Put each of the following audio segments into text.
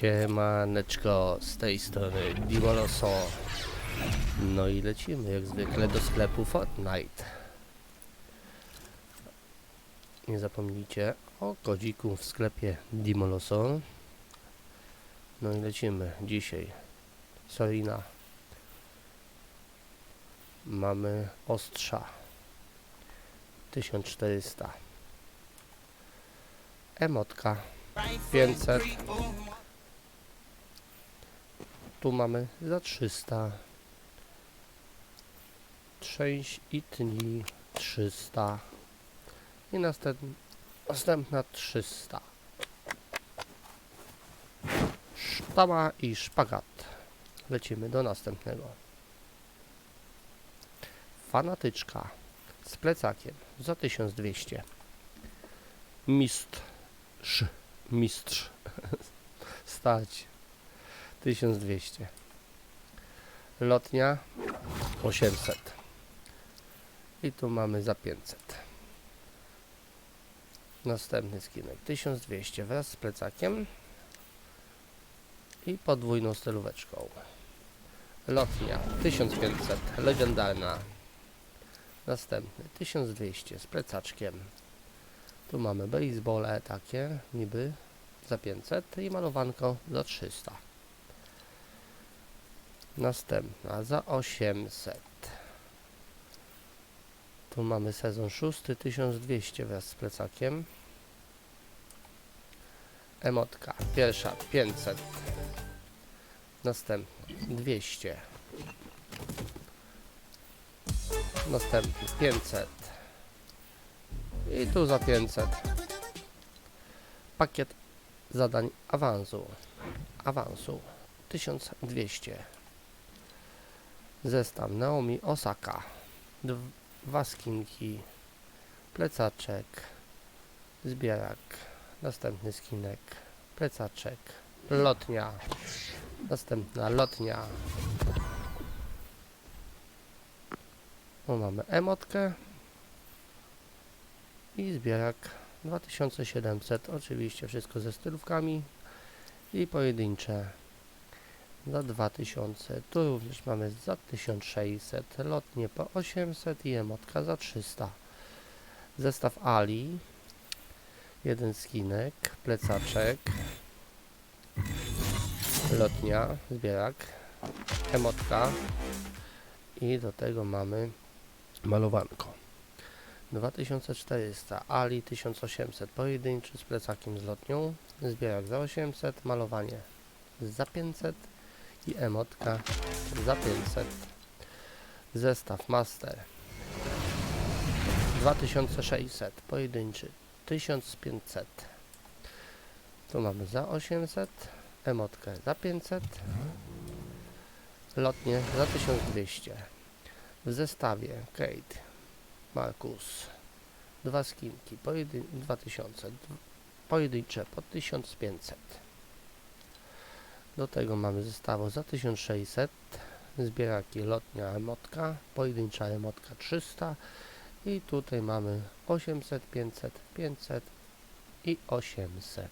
Siemaneczko, z tej strony Dimoloso. No i lecimy jak zwykle do sklepu Fortnite. Nie zapomnijcie o kodziku w sklepie Dimoloso. No i lecimy dzisiaj. Solina. Mamy ostrza. 1400. Emotka 500. Tu mamy za 300. Trzęś i tni 300. I następ, następna 300. Sztama i szpagat. Lecimy do następnego. Fanatyczka z plecakiem za 1200. Mistrz. Mistrz. Stać. 1200. Lotnia 800. I tu mamy za 500. Następny skinek 1200 wraz z plecakiem i podwójną stylóweczką. Lotnia 1500, legendarna. Następny 1200 z plecaczkiem. Tu mamy basebole takie, niby za 500 i malowanko za 300. Następna za 800. Tu mamy sezon 6, 1200 wraz z plecakiem. Emotka, pierwsza 500. Następna 200. Następny 500. I tu za 500. Pakiet zadań awansu. Awansu 1200. Zestaw Naomi Osaka. Dwa skinki. Plecaczek. Zbierak. Następny skinek. Plecaczek. Lotnia. Następna lotnia. Tu mamy emotkę i zbierak 2700 oczywiście wszystko ze stylówkami i pojedyncze za 2000 tu również mamy za 1600 lotnie po 800 i emotka za 300 zestaw Ali jeden skinek plecaczek lotnia zbierak emotka i do tego mamy malowanko. 2400, Ali 1800, pojedynczy z plecakiem z lotnią, zbierak za 800, malowanie za 500 i emotka za 500. Zestaw Master 2600, pojedynczy 1500. Tu mamy za 800, emotkę za 500, lotnie za 1200. W zestawie Kate Markus. Dwa skinki, pojedyn 2000, dw- pojedyncze po 1500. Do tego mamy zestawu za 1600, zbieraki lotnia emotka, pojedyncza emotka 300 i tutaj mamy 800, 500, 500 i 800.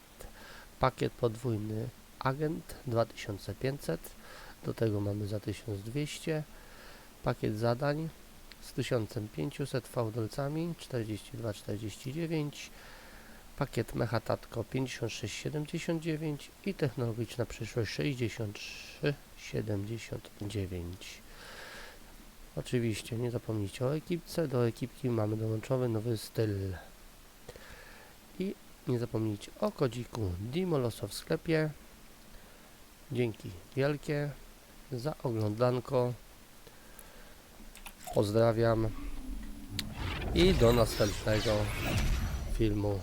Pakiet podwójny agent 2500, do tego mamy za 1200, pakiet zadań z 1500 fałdolcami 42,49 pakiet Mechatatko 56,79 i technologiczna przyszłość 63,79 oczywiście nie zapomnijcie o ekipce do ekipki mamy dołączony nowy styl. I nie zapomnijcie o kodziku Dimoloso w sklepie. Dzięki wielkie za oglądanko. Pozdrawiam i do następnego filmu.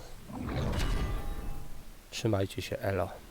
Trzymajcie się, Elo.